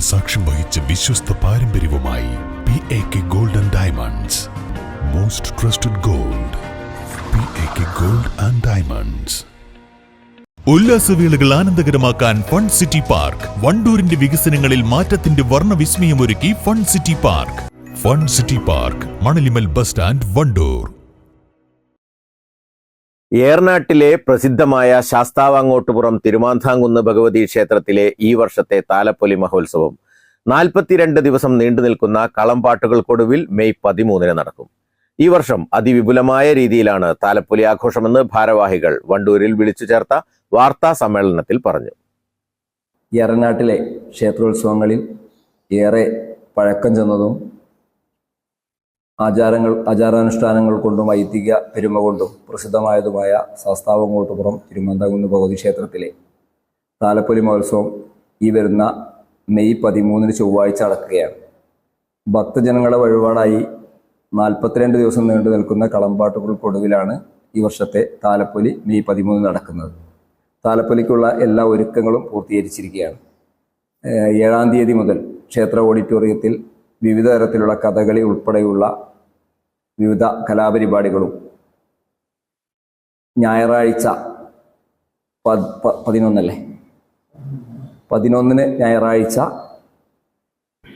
സാക്ഷ്യം വഹിച്ച വിശ്വസ്ത പാരമ്പര്യവുമായി P A K gold and diamonds most trusted gold P A K gold and diamonds ഉല്ലാസവേളകൾ ആനന്ദകരമാക്കാൻ ഫൺ സിറ്റി പാർക്ക് വണ്ടൂരിന്റെ വികസനങ്ങളിൽ മാറ്റത്തിന്റെ വർണവിസ്മയം ഒരുക്കി fun city park fun city park Manalimal bus stand Wandoor. ഏർനാട്ടിലെ പ്രസിദ്ധമായ ശാസ്താവാങ്ങോട്ടുപുറം തിരുമാന്താംകുന്ന് ഭഗവതി ക്ഷേത്രത്തിലെ ഈ വർഷത്തെ താലപ്പൊലി മഹോത്സവം. നാൽപ്പത്തിരണ്ട് ദിവസം നീണ്ടു നിൽക്കുന്ന കളംപാട്ടുകൾക്കൊടുവിൽ മെയ് പതിമൂന്നിന് നടക്കും. ഈ വർഷം അതിവിപുലമായ രീതിയിലാണ് താലപ്പൊലി ആഘോഷമെന്ന് ഭാരവാഹികൾ വണ്ടൂരിൽ വിളിച്ചു ചേർത്ത വാർത്താ സമ്മേളനത്തിൽ പറഞ്ഞു. ഏറനാട്ടിലെ ക്ഷേത്രോത്സവങ്ങളിൽ ഏറെ പഴക്കം ചെന്നതും ആചാരങ്ങൾ ആചാരാനുഷ്ഠാനങ്ങൾ കൊണ്ടും ഐതിഹ്യ പെരുമ കൊണ്ടും പ്രസിദ്ധമായതുമായ ശാസ്താവങ്ങോട്ടുപുറം തിരുമന്തകുന്ന് ഭഗവതി ക്ഷേത്രത്തിലെ താലപ്പൊലി മഹോത്സവം ഈ വരുന്ന മെയ് പതിമൂന്നിന് ചൊവ്വാഴ്ച നടക്കുകയാണ്. ഭക്തജനങ്ങളുടെ വഴിപാടായി നാൽപ്പത്തിരണ്ട് ദിവസം നീണ്ടു നിൽക്കുന്ന കളമ്പാട്ടുകൾക്കൊടുവിലാണ് ഈ വർഷത്തെ താലപ്പൊലി മെയ് പതിമൂന്ന് നടക്കുന്നത്. താലപ്പൊലിക്കുള്ള എല്ലാ ഒരുക്കങ്ങളും പൂർത്തീകരിച്ചിരിക്കുകയാണ്. ഏഴാം തീയതി മുതൽ ക്ഷേത്ര ഓഡിറ്റോറിയത്തിൽ വിവിധ തരത്തിലുള്ള കഥകളി ഉൾപ്പെടെയുള്ള വിവിധ കലാപരിപാടികളും. ഞായറാഴ്ച പതിനൊന്നല്ലേ? പതിനൊന്നിന് ഞായറാഴ്ച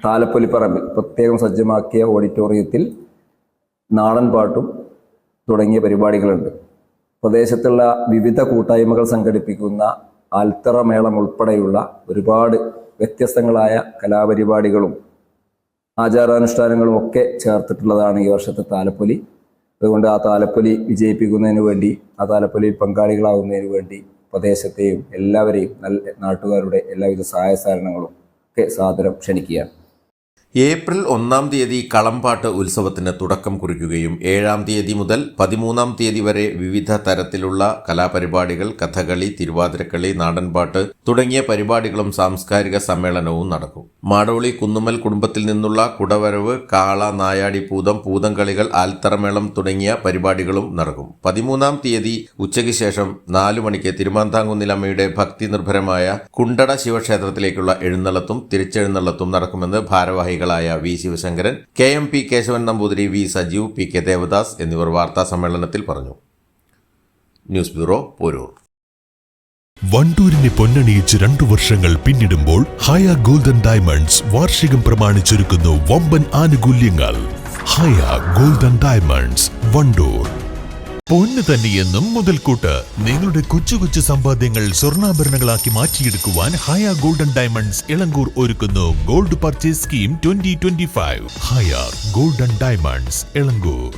താലപ്പൊലിപ്പറമ്പിൽ പ്രത്യേകം സജ്ജമാക്കിയ ഓഡിറ്റോറിയത്തിൽ നാടൻ പാട്ടും തുടങ്ങിയ പരിപാടികളുണ്ട്. പ്രദേശത്തുള്ള വിവിധ കൂട്ടായ്മകൾ സംഘടിപ്പിക്കുന്ന ആൽത്തറ മേളം ഉൾപ്പെടെയുള്ള ഒരുപാട് വ്യത്യസ്തങ്ങളായ കലാപരിപാടികളും ആചാരാനുഷ്ഠാനങ്ങളും ഒക്കെ ചേർത്തിട്ടുള്ളതാണ് ഈ വർഷത്തെ താലപ്പൊലി. അതുകൊണ്ട് ആ താലപ്പൊലി വിജയിപ്പിക്കുന്നതിന് വേണ്ടി ആ താലപ്പൊലിയിൽ പങ്കാളികളാകുന്നതിന് വേണ്ടി പ്രദേശത്തെയും എല്ലാവരെയും നല്ല നാട്ടുകാരുടെ എല്ലാവിധ സഹായ സഹകരണങ്ങളും ഒക്കെ സാദരം ക്ഷണിക്കുകയാണ്. ഏപ്രിൽ ഒന്നാം തീയതി കളംപാട്ട് ഉത്സവത്തിന് തുടക്കം കുറിക്കുകയും ഏഴാം തീയതി മുതൽ പതിമൂന്നാം തീയതി വരെ വിവിധ തരത്തിലുള്ള കലാപരിപാടികൾ കഥകളി തിരുവാതിരക്കളി നാടൻപാട്ട് തുടങ്ങിയ പരിപാടികളും സാംസ്കാരിക സമ്മേളനവും നടക്കും. മാടോളി കുന്നുമൽ കുടുംബത്തിൽ നിന്നുള്ള കുടവരവ് കാള നായാടി പൂതം പൂതംകളികൾ ആൽത്തറമേളം തുടങ്ങിയ പരിപാടികളും നടക്കും. പതിമൂന്നാം തീയതി ഉച്ചയ്ക്ക് ശേഷം നാലു മണിക്ക് തിരുമാന്താങ്കുന്നിലമ്മയുടെ ഭക്തി നിർഭരമായ കുണ്ടട ശിവക്ഷേത്രത്തിലേക്കുള്ള എഴുന്നള്ളത്തും തിരിച്ചെഴുന്നള്ളത്തും നടക്കുമെന്ന് ഭാരവാഹികളായ V Sivasankaran K M P Kesavan Namboothiri V Sajeev P K Devadas എന്നിവർ വാർത്താ സമ്മേളനത്തിൽ പറഞ്ഞു. News bureau Poroor. വണ്ടൂരിനെ പൊന്നണിയിച്ച് രണ്ടു വർഷങ്ങൾ പിന്നിടുമ്പോൾ ഹയ ഗോൾഡൻ ഡയമണ്ട്സ് വാർഷികം പ്രമാണിച്ചൊരുക്കുന്നു വമ്പൻ ആനുകൂല്യങ്ങൾ. Haya golden diamonds Wandoor. പൊന്ന് തന്നെയെന്നും മുതൽക്കൂട്ട്. നിങ്ങളുടെ കൊച്ചു കൊച്ചു സമ്പാദ്യങ്ങൾ സ്വർണാഭരണങ്ങളാക്കി മാറ്റിയെടുക്കുവാൻ ഹയ ഗോൾഡൻ ഡയമണ്ട്സ് ഇളങ്കൂർ ഒരുക്കുന്നു gold purchase scheme twenty twenty five. Haya golden diamonds Elankur.